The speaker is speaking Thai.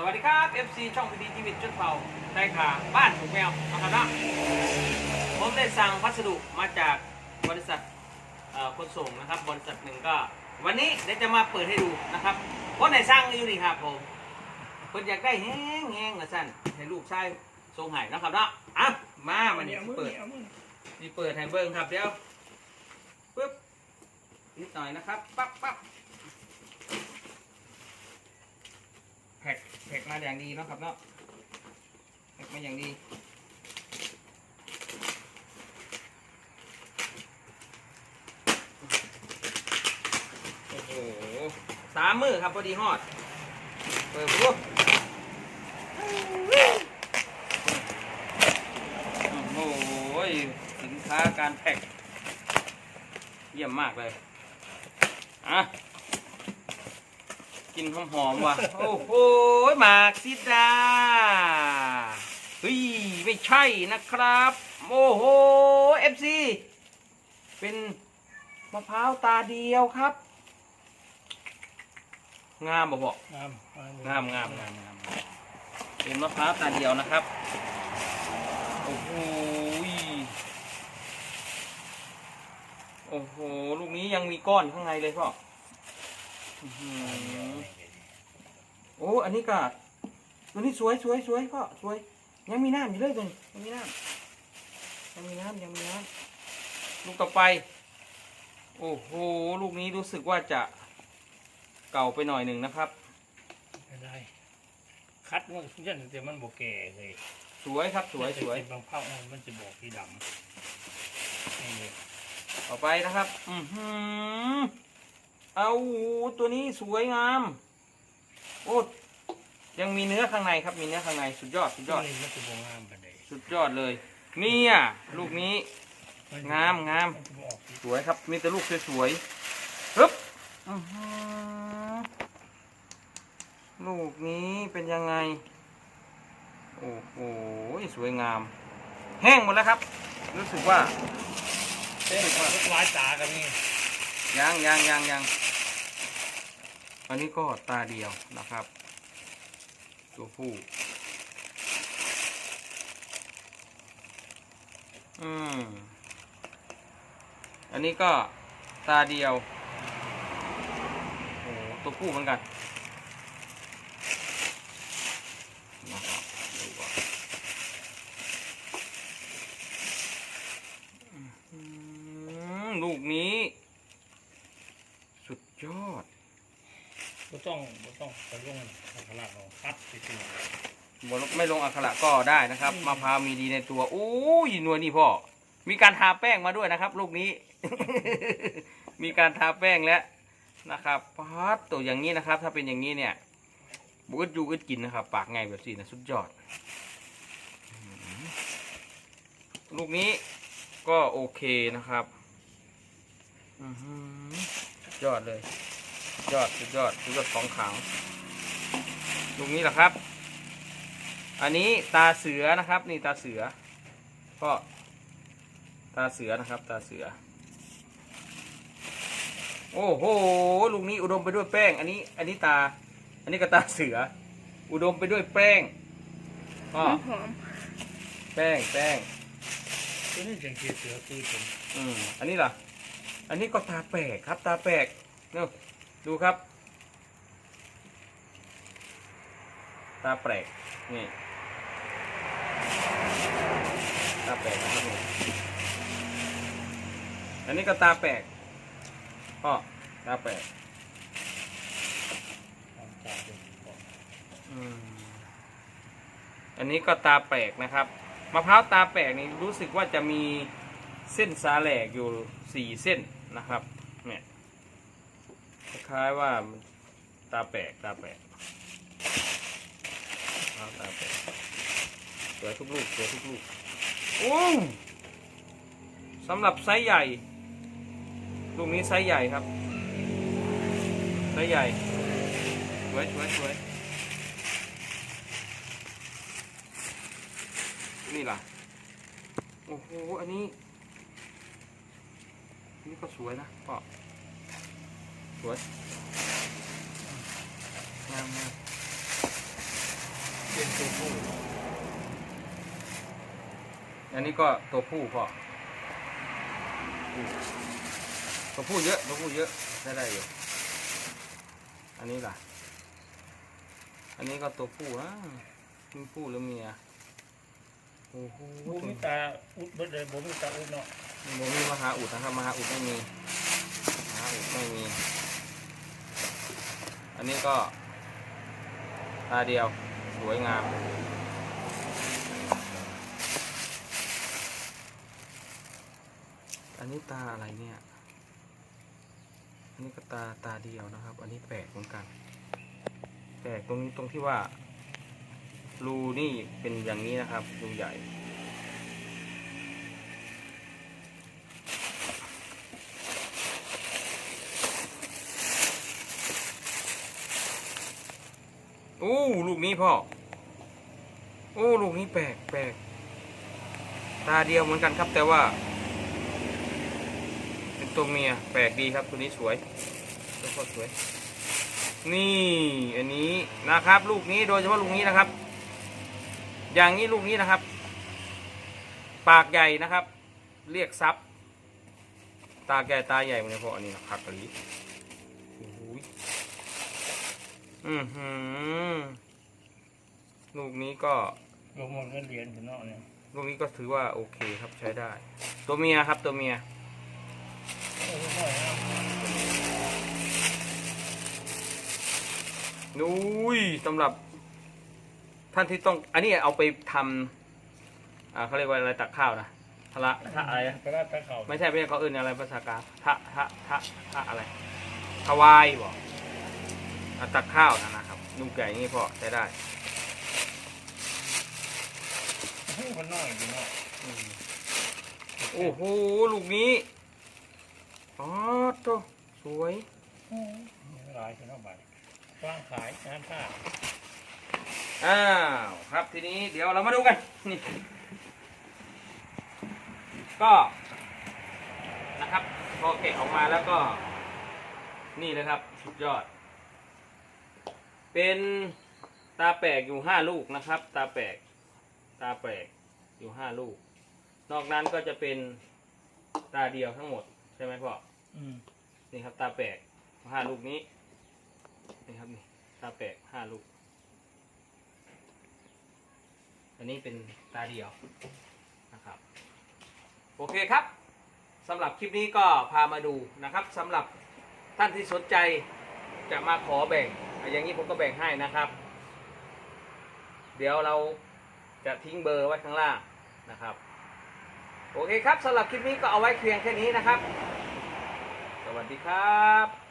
สวัสดีครับ FC ช่องพีดีชีวิตชุดเผาได้ค่ะบ้านถูกแมวนะครับเนาะผมได้สั่งพัสดุมาจากบริษัทเอ่อขนส่งนะครับ บริษัทหนึ่งก็ วันนี้เดี๋ยวจะมาเปิดให้ดูนะครับคนไหนสร้างอยู่นี่ครับผมคนอยากได้แห้งแห้งละสั้นให้ลูกชายทรงไห้นะครับเนาะอะมาวันนี้เปิดนี่เปิดให้เบิ้งครับเดี๋ยวปึ๊บนิดหน่อยนะครับปั๊บปั๊บ แพ็กมาอย่างดีเนาะครับเนาะแพ็กมาอย่างดีโอ้โหสามมือครับพอดีฮอด เปิดปุ๊บโอ้โหสินค้าการแพ็กเยี่ยมมากเลย อะ กินหอมๆว่ะ โอ้โหหมากซิดาเฮ้ยไม่ใช่นะครับโอ้โหเอฟซีเป็นมะพร้าวตาเดียวครับ งามบ่บอกงามงามงามงามงามเป็นมะพร้าวตาเดียวนะครับโอ้โหยโอ้โหลูกนี้ยังมีก้อนข้างในเลยพ่ออื้อหือ โอ้ อันนี้ก็ตัวนี้สวยสวยสวยพ่อสวย ยังมีน้ำอยู่เลยตัวนี้ยังมีน้ำยังมีน้ำยังมีน้ำลูกต่อไป โอ้โห ลูกนี้รู้สึกว่าจะเก่าไปหน่อยหนึ่งนะครับไม่ได้คัดมันยันแต่มันโบแก่เลย สวยครับสวยสวยบางเผามันจะบอกที่ดำนี่ต่อไปนะครับ อือหือ เอาตัวนี้สวยงาม โอ้ยังมีเนื้อข้างในครับมีเนื้อข้างในสุดยอดสุดยอด นี่มันจะบอกงามไปเลยสุดยอดเลย เนี่ยลูกนี้งามงาม นจะบอกที่สวยครับ มีแต่ลูกสวยๆฮึบอื้อหือลูกนี้เป็นยังไง โอ้โห สวยงาม แห้งหมดแล้วครับ รู้สึกว่าเต้นมาทุกร้ายตากันนี่ ยังยังยังยัง อันนี้ก็ตาเดียวนะครับ ตัวผู้อืมอันนี้ก็ตาเดียวโอ้ตัวผู้เหมือนกันนะครับดูก่อนลูกนี้ สุดยอด ก็ ต้องก็ต้องไปลงอัคระเราคัดไปตัวบนไม่ลงอักขระก็ได้นะครับมะพร้าวมีดีในตัวโอ้ยหนวลนี่พ่อ มีการทาแป้งมาด้วยนะครับ ลูกนี้ มีการทาแป้งแล้วนะครับพัดตัวอย่างนี้นะครับ ถ้าเป็นอย่างนี้เนี่ยบุกยูก็กินนะครับ ปากไงแบบนี้นะสุดยอดอืมลูกนี้ก็โอเคนะครับอื้อหือสุดยอดเลยสุด ยอดสุดยอดสุดยอดของขลังลูกนี้แหละครับ อันนี้ตาเสือนะครับ นี่ตาเสือ ก็ตาเสือนะครับ ตาเสือ โอ้โหลูกนี้อุดมไปด้วยแป้ง อันนี้ อันนี้ตา อันนี้ก็ตาเสือ อุดมไปด้วยแป้งก็หอมแป้งแป้งตัวนี้จังเกียเสือคือผมอืมอันนี้ล่ะ อันนี้ก็ตาแปลกครับ ตาแปลกเนาะ ดูครับ ตาแปลกนี่ ตาแปลกนะครับผมอันนี้ก็ตาแปลกก็ตาแปลกอันนี้ก็ตาแปลกนะครับมะพร้าวตาแปลกนี่รู้สึกว่าจะมีเส้นสาแหลกอยู่สี่เส้นนะครับเนี่ย คล้ายๆว่ามันตาแปลกตาแปลกมะพร้าวตาแปลกสวยทุกลูกสวยทุกลูกโอ้สำหรับไซส์ใหญ่ ลูกนี้ไซส์ใหญ่ครับ ไซส์ใหญ่ สวยสวยสวยนี่ล่ะ โอ้โห อันนี้อันนี้ก็สวยนะก็ สวยงามงามเป็นตัวผู้อันนี้ก็ตัวผู้พ่อผู้ตัวผู้เยอะตัวผู้เยอะได้ได้อยู่อันนี้ล่ะ อันนี้ก็ตัวผู้นะมีผู้หรือเมียโอ้โหบ่มีตาอุดเบิดเลยบ่มีตาอุดเนาะโมมีมหาอุดนะครับมหาอุดไม่มีมหาอุดไม่มี อันนี้ก็ตาเดียวสวยงาม อันนี้ตาอะไรเนี่ย อันนี้ก็ตาตาเดียวนะครับ อันนี้แปลกเหมือนกัน แปลกตรงนี้ตรงที่ว่ารูนี่เป็นอย่างนี้นะครับรูใหญ่ อ้ลูกนี้พ่อ โอ้ลูกนี้แปลกแปลกตาเดียวเหมือนกันครับแต่ว่า เป็นตัวเมียแปลกดีครับตัวนี้สวยตัวก็สวย นี่อันนี้นะครับ ลูกนี้โดยเฉพาะลูกนี้นะครับ อย่างนี้ลูกนี้นะครับ ปากใหญ่นะครับ เรียกซับตาแก่ตาใหญ่เหมือนกันพออันนี้นะผักกะหรี่ อือหือ ลูกนี้ก็ลงมันก็เรียนถึงเนาะเนี่ยลูกนี้ก็ถือว่าโอเคครับใช้ได้ ตัวเมียครับตัวเมียโอ้โหน้อยนะนุ้ยสำหรับท่านที่ต้อง อันนี้เอาไปทำอ่าเขาเรียกว่าอะไรตักข้าวนะทะละทะอะไรนะกระดาษตะเขาไม่ใช่ไม่ใช่เขาอื่นอะไรภาษากลางทะทะทะทะอะไรทวายบอก อะตักข้าวนะนะครับลูกใหญ่อย่างนี้พอใช้ได้โอ้มันน้อยอยู่เนาะอืมโอ้โหลูกนี้อ๋อโตสวยหลายชนะบัตรวางขายงานผ้าอ้าวครับทีนี้เดี๋ยวเรามาดูกันนี่ก็นะครับพอเกะออกมาแล้วก็ นี่เลยครับ สุดยอด เป็นตาแปลกอยู่ห้าลูกนะครับ ตาแปลกตาแปลกอยู่ห้าลูก นอกนั้นก็จะเป็นตาเดียวทั้งหมดใช่ไหมพ่ออืมนี่ครับ ตาแปลกห้าลูกนี้นี่ครับนี่ตาแปลกห้าลูก อันนี้เป็นตาเดียวนะครับ โอเคครับสำหรับคลิปนี้ก็พามาดูนะครับสำหรับท่านที่สนใจจะมาขอแบ่งอะ อย่างนี้ผมก็แบ่งให้นะครับ เดี๋ยวเราจะทิ้งเบอร์ไว้ข้างล่างนะครับ โอเคครับสำหรับคลิปนี้ก็เอาไว้เพียงแค่นี้นะครับ สวัสดีครับ